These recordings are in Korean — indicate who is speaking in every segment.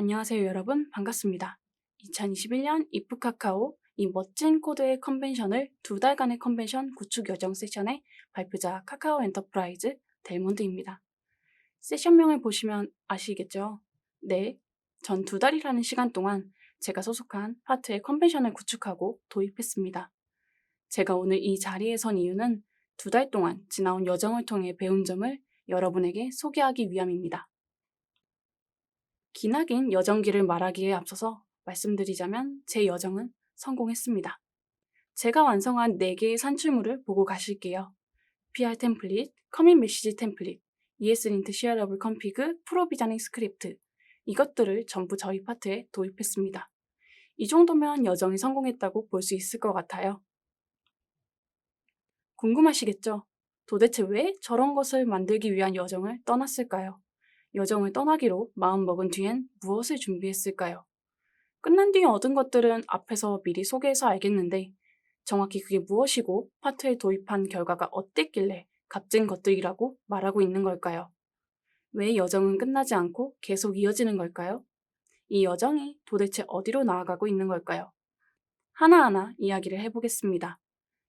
Speaker 1: 안녕하세요 여러분 반갑습니다. 2021년 이프 카카오 이 멋진 코드의 컨벤션을 두 달간의 컨벤션 구축 여정 세션의 발표자 카카오 엔터프라이즈 델몬드입니다. 세션명을 보시면 아시겠죠? 네, 전 두 달이라는 시간 동안 제가 소속한 파트의 컨벤션을 구축하고 도입했습니다. 제가 오늘 이 자리에 선 이유는 두 달 동안 지나온 여정을 통해 배운 점을 여러분에게 소개하기 위함입니다. 기나긴 여정기를 말하기에 앞서서 말씀드리자면 제 여정은 성공했습니다. 제가 완성한 4개의 산출물을 보고 가실게요. PR 템플릿, 커밋 메시지 템플릿, ESLint 쉐어러블 컨피그, 프로비저닝 스크립트 이것들을 전부 저희 파트에 도입했습니다. 이 정도면 여정이 성공했다고 볼 수 있을 것 같아요. 궁금하시겠죠? 도대체 왜 저런 것을 만들기 위한 여정을 떠났을까요? 여정을 떠나기로 마음먹은 뒤엔 무엇을 준비했을까요? 끝난 뒤에 얻은 것들은 앞에서 미리 소개해서 알겠는데 정확히 그게 무엇이고 파트에 도입한 결과가 어땠길래 값진 것들이라고 말하고 있는 걸까요? 왜 여정은 끝나지 않고 계속 이어지는 걸까요? 이 여정이 도대체 어디로 나아가고 있는 걸까요? 하나하나 이야기를 해보겠습니다.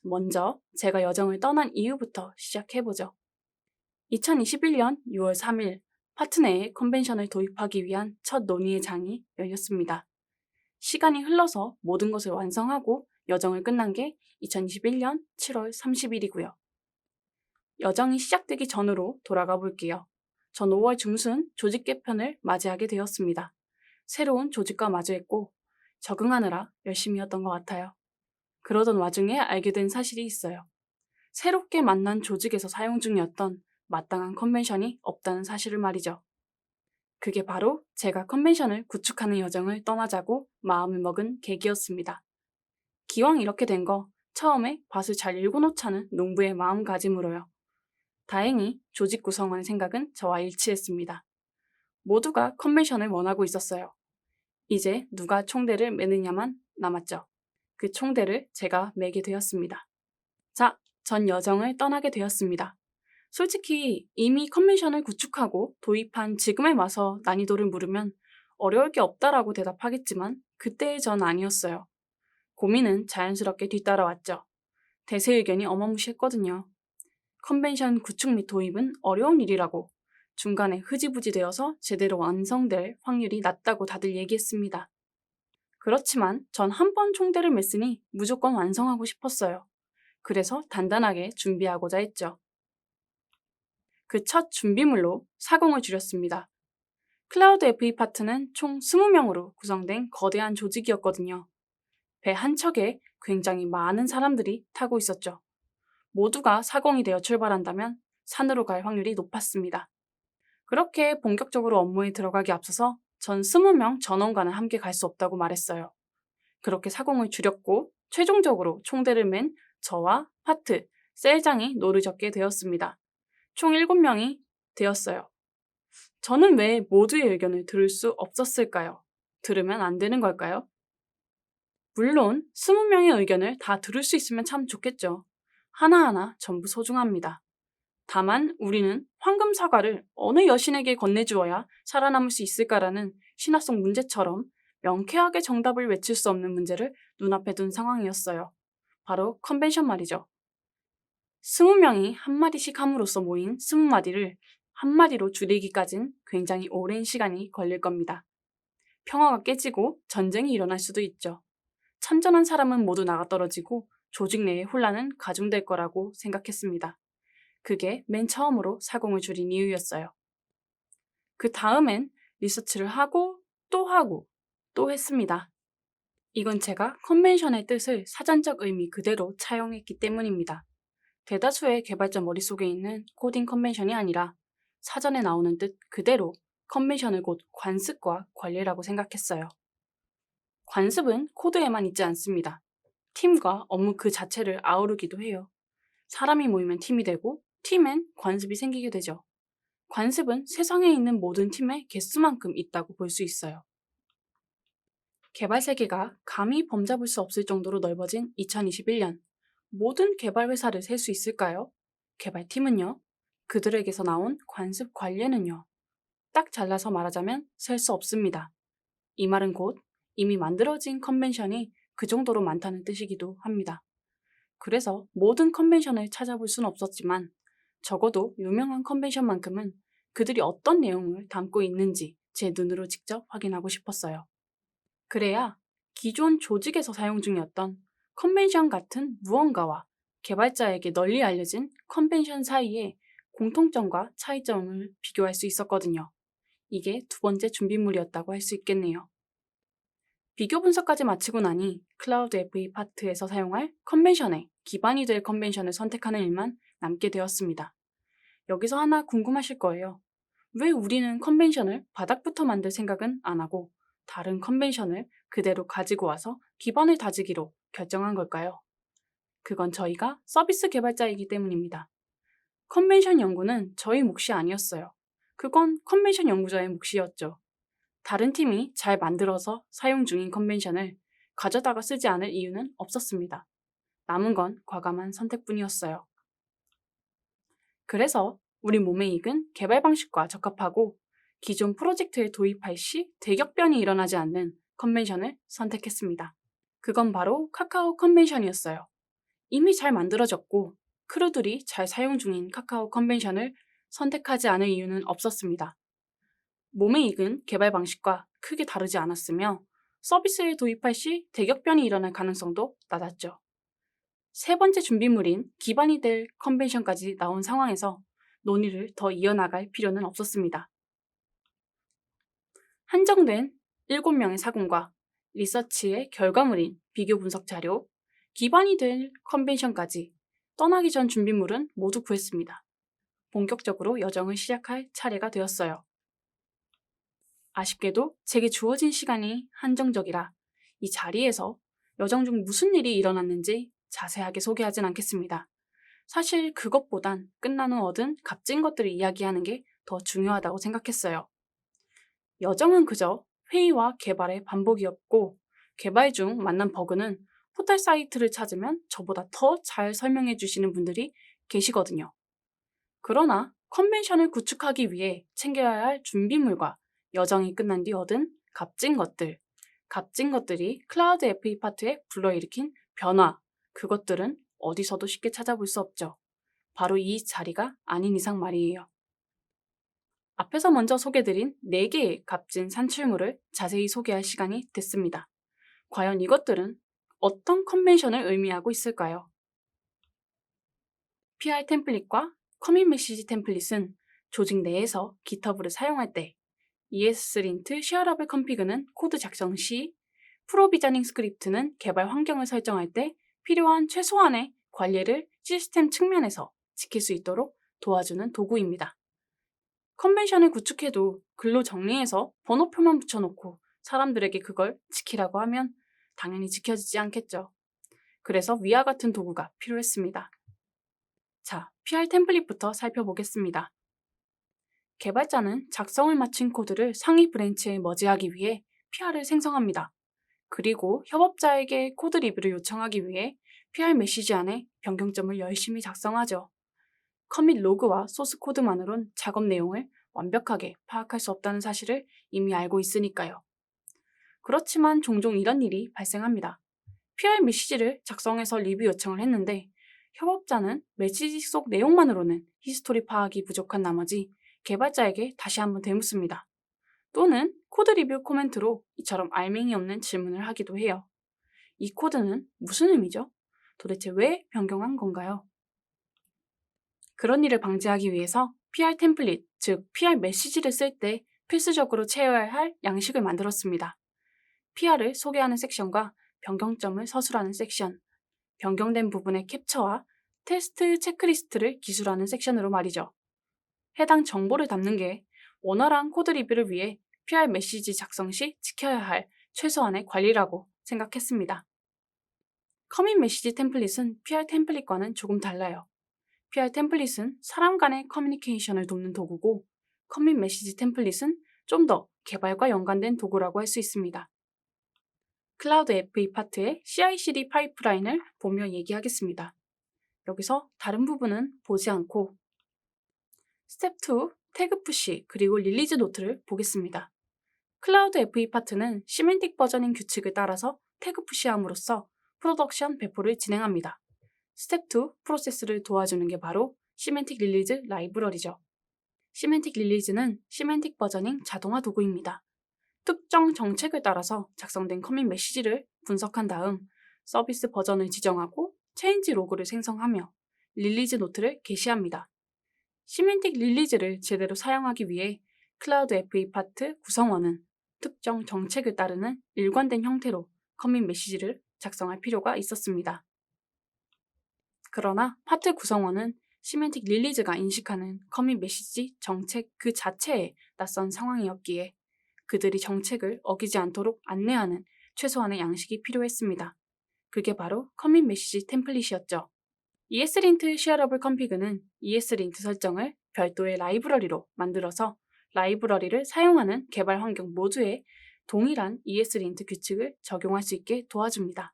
Speaker 1: 먼저 제가 여정을 떠난 이유부터 시작해보죠. 2021년 6월 3일 파트 내에 컨벤션을 도입하기 위한 첫 논의의 장이 열렸습니다. 시간이 흘러서 모든 것을 완성하고 여정을 끝난 게 2021년 7월 30일이고요. 여정이 시작되기 전으로 돌아가 볼게요. 전 5월 중순 조직 개편을 맞이하게 되었습니다. 새로운 조직과 마주했고 적응하느라 열심히였던 것 같아요. 그러던 와중에 알게 된 사실이 있어요. 새롭게 만난 조직에서 사용 중이었던 마땅한 컨벤션이 없다는 사실을 말이죠. 그게 바로 제가 컨벤션을 구축하는 여정을 떠나자고 마음을 먹은 계기였습니다. 기왕 이렇게 된 거 처음에 밭을 잘 읽어놓자는 농부의 마음가짐으로요. 다행히 조직 구성원의 생각은 저와 일치했습니다. 모두가 컨벤션을 원하고 있었어요. 이제 누가 총대를 매느냐만 남았죠. 그 총대를 제가 매게 되었습니다. 자, 전 여정을 떠나게 되었습니다. 솔직히 이미 컨벤션을 구축하고 도입한 지금에 와서 난이도를 물으면 어려울 게 없다라고 대답하겠지만 그때의 전 아니었어요. 고민은 자연스럽게 뒤따라왔죠. 대세 의견이 어마무시했거든요. 컨벤션 구축 및 도입은 어려운 일이라고 중간에 흐지부지 되어서 제대로 완성될 확률이 낮다고 다들 얘기했습니다. 그렇지만 전 한 번 총대를 맸으니 무조건 완성하고 싶었어요. 그래서 단단하게 준비하고자 했죠. 그 첫 준비물로 사공을 줄였습니다. 클라우드 FE 파트는 총 20명으로 구성된 거대한 조직이었거든요. 배 한 척에 굉장히 많은 사람들이 타고 있었죠. 모두가 사공이 되어 출발한다면 산으로 갈 확률이 높았습니다. 그렇게 본격적으로 업무에 들어가기 앞서서 전 20명 전원과는 함께 갈 수 없다고 말했어요. 그렇게 사공을 줄였고 최종적으로 총대를 맨 저와 파트, 셀장이 노를 젓게 되었습니다. 총 7명이 되었어요. 저는 왜 모두의 의견을 들을 수 없었을까요? 들으면 안 되는 걸까요? 물론 20명의 의견을 다 들을 수 있으면 참 좋겠죠. 하나하나 전부 소중합니다. 다만 우리는 황금 사과를 어느 여신에게 건네주어야 살아남을 수 있을까라는 신화성 문제처럼 명쾌하게 정답을 외칠 수 없는 문제를 눈앞에 둔 상황이었어요. 바로 컨벤션 말이죠. 스무 명이 한마디씩 함으로써 모인 스무 마디를 한마디로 줄이기까진 굉장히 오랜 시간이 걸릴 겁니다. 평화가 깨지고 전쟁이 일어날 수도 있죠. 참전한 사람은 모두 나가 떨어지고 조직 내의 혼란은 가중될 거라고 생각했습니다. 그게 맨 처음으로 사공을 줄인 이유였어요. 그 다음엔 리서치를 하고 또 하고 또 했습니다. 이건 제가 컨벤션의 뜻을 사전적 의미 그대로 차용했기 때문입니다. 대다수의 개발자 머릿속에 있는 코딩 컨벤션이 아니라 사전에 나오는 뜻 그대로 컨벤션을 곧 관습과 관리라고 생각했어요. 관습은 코드에만 있지 않습니다. 팀과 업무 그 자체를 아우르기도 해요. 사람이 모이면 팀이 되고 팀엔 관습이 생기게 되죠. 관습은 세상에 있는 모든 팀의 개수만큼 있다고 볼 수 있어요. 개발 세계가 감히 범잡을 수 없을 정도로 넓어진 2021년, 모든 개발 회사를 셀 수 있을까요? 개발팀은요? 그들에게서 나온 관습 관례는요? 딱 잘라서 말하자면 셀 수 없습니다. 이 말은 곧 이미 만들어진 컨벤션이 그 정도로 많다는 뜻이기도 합니다. 그래서 모든 컨벤션을 찾아볼 수는 없었지만 적어도 유명한 컨벤션만큼은 그들이 어떤 내용을 담고 있는지 제 눈으로 직접 확인하고 싶었어요. 그래야 기존 조직에서 사용 중이었던 컨벤션 같은 무언가와 개발자에게 널리 알려진 컨벤션 사이의 공통점과 차이점을 비교할 수 있었거든요. 이게 두 번째 준비물이었다고 할 수 있겠네요. 비교 분석까지 마치고 나니 클라우드 FE 파트에서 사용할 컨벤션에 기반이 될 컨벤션을 선택하는 일만 남게 되었습니다. 여기서 하나 궁금하실 거예요. 왜 우리는 컨벤션을 바닥부터 만들 생각은 안 하고 다른 컨벤션을 그대로 가지고 와서 기반을 다지기로 결정한 걸까요? 그건 저희가 서비스 개발자이기 때문입니다. 컨벤션 연구는 저희 몫이 아니었어요. 그건 컨벤션 연구자의 몫이었죠. 다른 팀이 잘 만들어서 사용 중인 컨벤션을 가져다가 쓰지 않을 이유는 없었습니다. 남은 건 과감한 선택뿐이었어요. 그래서 우리 몸의 익은 개발 방식과 적합하고 기존 프로젝트에 도입할 시 대격변이 일어나지 않는 컨벤션을 선택했습니다. 그건 바로 카카오 컨벤션이었어요. 이미 잘 만들어졌고 크루들이 잘 사용 중인 카카오 컨벤션을 선택하지 않을 이유는 없었습니다. 몸의 익은 개발 방식과 크게 다르지 않았으며 서비스에 도입할 시 대격변이 일어날 가능성도 낮았죠. 세 번째 준비물인 기반이 될 컨벤션까지 나온 상황에서 논의를 더 이어나갈 필요는 없었습니다. 한정된 7명의 사군과 리서치의 결과물인 비교 분석 자료, 기반이 될 컨벤션까지 떠나기 전 준비물은 모두 구했습니다. 본격적으로 여정을 시작할 차례가 되었어요. 아쉽게도 제게 주어진 시간이 한정적이라 이 자리에서 여정 중 무슨 일이 일어났는지 자세하게 소개하진 않겠습니다. 사실 그것보단 끝난 후 얻은 값진 것들을 이야기하는 게 더 중요하다고 생각했어요. 여정은 그저 회의와 개발의 반복이었고 개발 중 만난 버그는 포털 사이트를 찾으면 저보다 더 잘 설명해 주시는 분들이 계시거든요. 그러나 컨벤션을 구축하기 위해 챙겨야 할 준비물과 여정이 끝난 뒤 얻은 값진 것들, 값진 것들이 클라우드 FE 파트에 불러일으킨 변화, 그것들은 어디서도 쉽게 찾아볼 수 없죠. 바로 이 자리가 아닌 이상 말이에요. 앞에서 먼저 소개드린 4개의 값진 산출물을 자세히 소개할 시간이 됐습니다. 과연 이것들은 어떤 컨벤션을 의미하고 있을까요? PR 템플릿과 커밋 메시지 템플릿은 조직 내에서 GitHub를 사용할 때 ESLint 쉐어러블 컴피그는 코드 작성 시 프로비저닝 스크립트는 개발 환경을 설정할 때 필요한 최소한의 관리를 시스템 측면에서 지킬 수 있도록 도와주는 도구입니다. 컨벤션을 구축해도 글로 정리해서 번호표만 붙여놓고 사람들에게 그걸 지키라고 하면 당연히 지켜지지 않겠죠. 그래서 위와 같은 도구가 필요했습니다. 자, PR 템플릿부터 살펴보겠습니다. 개발자는 작성을 마친 코드를 상위 브랜치에 머지하기 위해 PR을 생성합니다. 그리고 협업자에게 코드 리뷰를 요청하기 위해 PR 메시지 안에 변경점을 열심히 작성하죠. 커밋 로그와 소스 코드만으론 작업 내용을 완벽하게 파악할 수 없다는 사실을 이미 알고 있으니까요. 그렇지만 종종 이런 일이 발생합니다. PR 메시지를 작성해서 리뷰 요청을 했는데 협업자는 메시지 속 내용만으로는 히스토리 파악이 부족한 나머지 개발자에게 다시 한번 되묻습니다. 또는 코드 리뷰 코멘트로 이처럼 알맹이 없는 질문을 하기도 해요. 이 코드는 무슨 의미죠? 도대체 왜 변경한 건가요? 그런 일을 방지하기 위해서 PR 템플릿, 즉 PR 메시지를 쓸 때 필수적으로 채워야 할 양식을 만들었습니다. PR을 소개하는 섹션과 변경점을 서술하는 섹션, 변경된 부분의 캡처와 테스트 체크리스트를 기술하는 섹션으로 말이죠. 해당 정보를 담는 게 원활한 코드 리뷰를 위해 PR 메시지 작성 시 지켜야 할 최소한의 관리라고 생각했습니다. 커밋 메시지 템플릿은 PR 템플릿과는 조금 달라요. PR 템플릿은 사람 간의 커뮤니케이션을 돕는 도구고 커밋 메시지 템플릿은 좀 더 개발과 연관된 도구라고 할 수 있습니다. 클라우드 FE 파트의 CI/CD 파이프라인을 보며 얘기하겠습니다. 여기서 다른 부분은 보지 않고 스텝 2 태그 푸시 그리고 릴리즈 노트를 보겠습니다. 클라우드 FE 파트는 시멘틱 버저닝 규칙을 따라서 태그 푸시함으로써 프로덕션 배포를 진행합니다. 스텝 2 프로세스를 도와주는 게 바로 시멘틱 릴리즈 라이브러리죠. 시멘틱 릴리즈는 시멘틱 버저닝 자동화 도구입니다. 특정 정책을 따라서 작성된 커밋 메시지를 분석한 다음 서비스 버전을 지정하고 체인지 로그를 생성하며 릴리즈 노트를 게시합니다. 시멘틱 릴리즈를 제대로 사용하기 위해 클라우드 FE 파트 구성원은 특정 정책을 따르는 일관된 형태로 커밋 메시지를 작성할 필요가 있었습니다. 그러나 파트 구성원은 시멘틱 릴리즈가 인식하는 커밋 메시지 정책 그 자체에 낯선 상황이었기에 그들이 정책을 어기지 않도록 안내하는 최소한의 양식이 필요했습니다. 그게 바로 커밋 메시지 템플릿이었죠. ESLint 쉐어러블 컴피그는 ESLint 설정을 별도의 라이브러리로 만들어서 라이브러리를 사용하는 개발 환경 모두에 동일한 ESLint 규칙을 적용할 수 있게 도와줍니다.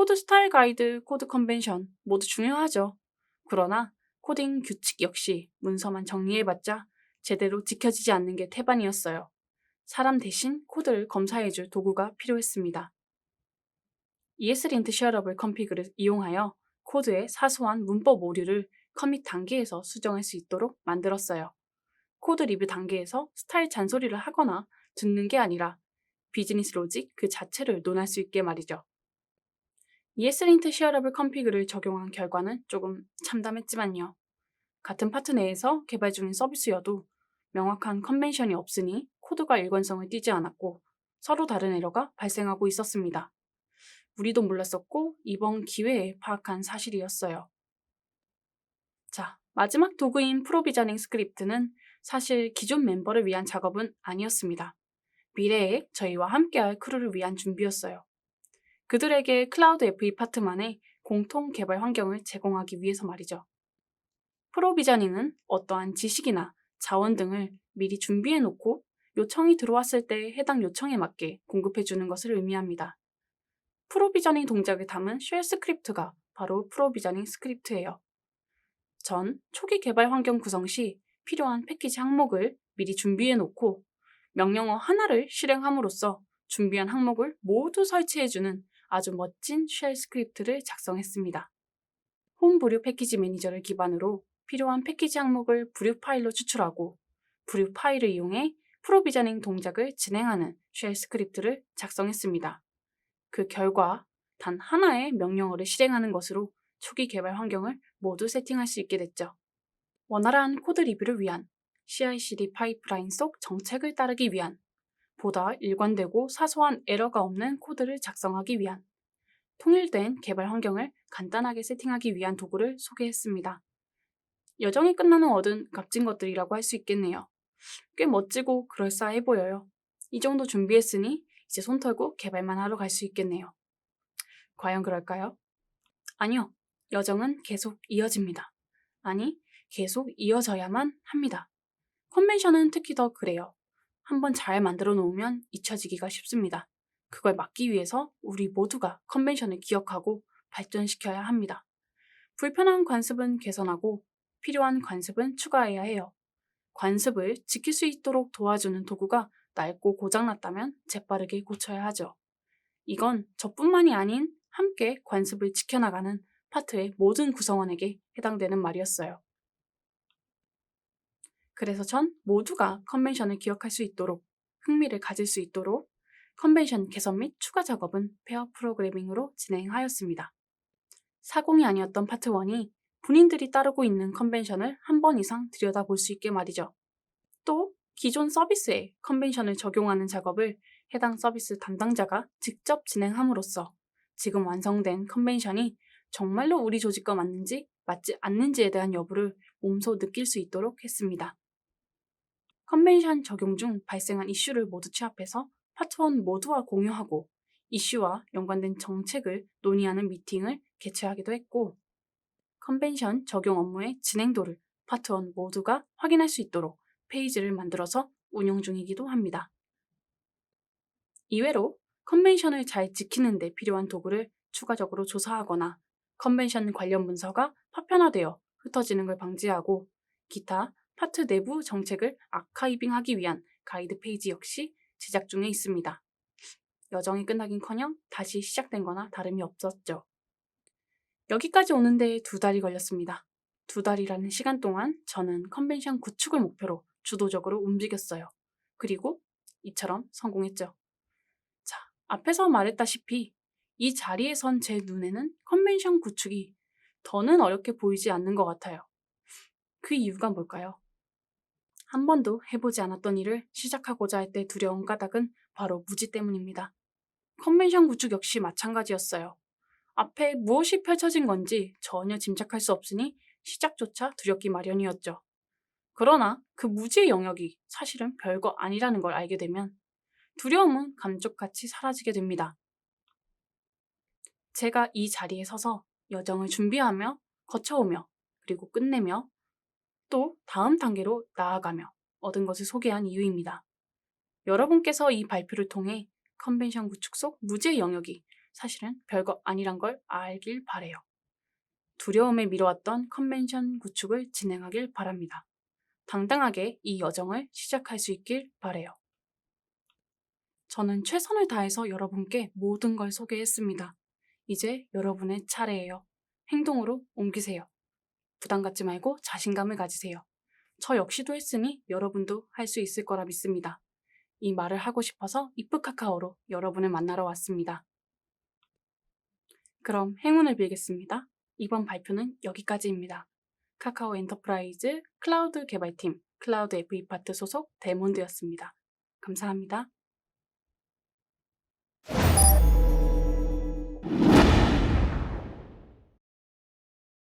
Speaker 1: 코드 스타일 가이드, 코드 컨벤션 모두 중요하죠. 그러나 코딩 규칙 역시 문서만 정리해봤자 제대로 지켜지지 않는 게 태반이었어요. 사람 대신 코드를 검사해줄 도구가 필요했습니다. ESLint 쉐어러블 컴피그를 이용하여 코드의 사소한 문법 오류를 커밋 단계에서 수정할 수 있도록 만들었어요. 코드 리뷰 단계에서 스타일 잔소리를 하거나 듣는 게 아니라 비즈니스 로직 그 자체를 논할 수 있게 말이죠. ESLint 쉐어러블 컴피그를 적용한 결과는 조금 참담했지만요. 같은 파트 내에서 개발 중인 서비스여도 명확한 컨벤션이 없으니 코드가 일관성을 띠지 않았고 서로 다른 에러가 발생하고 있었습니다. 우리도 몰랐었고 이번 기회에 파악한 사실이었어요. 자, 마지막 도구인 프로비저닝 스크립트는 사실 기존 멤버를 위한 작업은 아니었습니다. 미래에 저희와 함께할 크루를 위한 준비였어요. 그들에게 클라우드 FE 파트만의 공통 개발 환경을 제공하기 위해서 말이죠. 프로비저닝은 어떠한 지식이나 자원 등을 미리 준비해 놓고 요청이 들어왔을 때 해당 요청에 맞게 공급해 주는 것을 의미합니다. 프로비저닝 동작을 담은 쉘 스크립트가 바로 프로비저닝 스크립트예요. 전 초기 개발 환경 구성 시 필요한 패키지 항목을 미리 준비해 놓고 명령어 하나를 실행함으로써 준비한 항목을 모두 설치해 주는 아주 멋진 쉘 스크립트를 작성했습니다. 홈 브류 패키지 매니저를 기반으로 필요한 패키지 항목을 브류 파일로 추출하고 브류 파일을 이용해 프로비저닝 동작을 진행하는 쉘 스크립트를 작성했습니다. 그 결과 단 하나의 명령어를 실행하는 것으로 초기 개발 환경을 모두 세팅할 수 있게 됐죠. 원활한 코드 리뷰를 위한 CI/CD 파이프라인 속 정책을 따르기 위한 보다 일관되고 사소한 에러가 없는 코드를 작성하기 위한 통일된 개발 환경을 간단하게 세팅하기 위한 도구를 소개했습니다. 여정이 끝나는 얻은 값진 것들이라고 할 수 있겠네요. 꽤 멋지고 그럴싸해 보여요. 이 정도 준비했으니 이제 손 털고 개발만 하러 갈 수 있겠네요. 과연 그럴까요? 아니요. 여정은 계속 이어집니다. 아니, 계속 이어져야만 합니다. 컨벤션은 특히 더 그래요. 한번 잘 만들어 놓으면 잊혀지기가 쉽습니다. 그걸 막기 위해서 우리 모두가 컨벤션을 기억하고 발전시켜야 합니다. 불편한 관습은 개선하고 필요한 관습은 추가해야 해요. 관습을 지킬 수 있도록 도와주는 도구가 낡고 고장났다면 재빠르게 고쳐야 하죠. 이건 저뿐만이 아닌 함께 관습을 지켜나가는 파트의 모든 구성원에게 해당되는 말이었어요. 그래서 전 모두가 컨벤션을 기억할 수 있도록 흥미를 가질 수 있도록 컨벤션 개선 및 추가 작업은 페어 프로그래밍으로 진행하였습니다. 사공이 아니었던 파트 1이 본인들이 따르고 있는 컨벤션을 한 번 이상 들여다볼 수 있게 말이죠. 또 기존 서비스에 컨벤션을 적용하는 작업을 해당 서비스 담당자가 직접 진행함으로써 지금 완성된 컨벤션이 정말로 우리 조직과 맞는지 맞지 않는지에 대한 여부를 몸소 느낄 수 있도록 했습니다. 컨벤션 적용 중 발생한 이슈를 모두 취합해서 파트 1 모두와 공유하고 이슈와 연관된 정책을 논의하는 미팅을 개최하기도 했고 컨벤션 적용 업무의 진행도를 파트 1 모두가 확인할 수 있도록 페이지를 만들어서 운영 중이기도 합니다. 이외로 컨벤션을 잘 지키는 데 필요한 도구를 추가적으로 조사하거나 컨벤션 관련 문서가 파편화되어 흩어지는 걸 방지하고 기타 파트 내부 정책을 아카이빙하기 위한 가이드 페이지 역시 제작 중에 있습니다. 여정이 끝나긴커녕 다시 시작된 거나 다름이 없었죠. 여기까지 오는데 두 달이 걸렸습니다. 두 달이라는 시간 동안 저는 컨벤션 구축을 목표로 주도적으로 움직였어요. 그리고 이처럼 성공했죠. 자, 앞에서 말했다시피 이 자리에 선 제 눈에는 컨벤션 구축이 더는 어렵게 보이지 않는 것 같아요. 그 이유가 뭘까요? 한 번도 해보지 않았던 일을 시작하고자 할 때 두려운 까닭은 바로 무지 때문입니다. 컨벤션 구축 역시 마찬가지였어요. 앞에 무엇이 펼쳐진 건지 전혀 짐작할 수 없으니 시작조차 두렵기 마련이었죠. 그러나 그 무지의 영역이 사실은 별거 아니라는 걸 알게 되면 두려움은 감쪽같이 사라지게 됩니다. 제가 이 자리에 서서 여정을 준비하며 거쳐오며 그리고 끝내며 또 다음 단계로 나아가며 얻은 것을 소개한 이유입니다. 여러분께서 이 발표를 통해 컨벤션 구축 속 무지의 영역이 사실은 별거 아니란 걸 알길 바래요. 두려움에 미뤄왔던 컨벤션 구축을 진행하길 바랍니다. 당당하게 이 여정을 시작할 수 있길 바래요. 저는 최선을 다해서 여러분께 모든 걸 소개했습니다. 이제 여러분의 차례예요. 행동으로 옮기세요. 부담 갖지 말고 자신감을 가지세요. 저 역시도 했으니 여러분도 할 수 있을 거라 믿습니다. 이 말을 하고 싶어서 이프카카오로 여러분을 만나러 왔습니다. 그럼 행운을 빌겠습니다. 이번 발표는 여기까지입니다. 카카오 엔터프라이즈 클라우드 개발팀 클라우드 FE 파트 소속 데몬드였습니다. 감사합니다.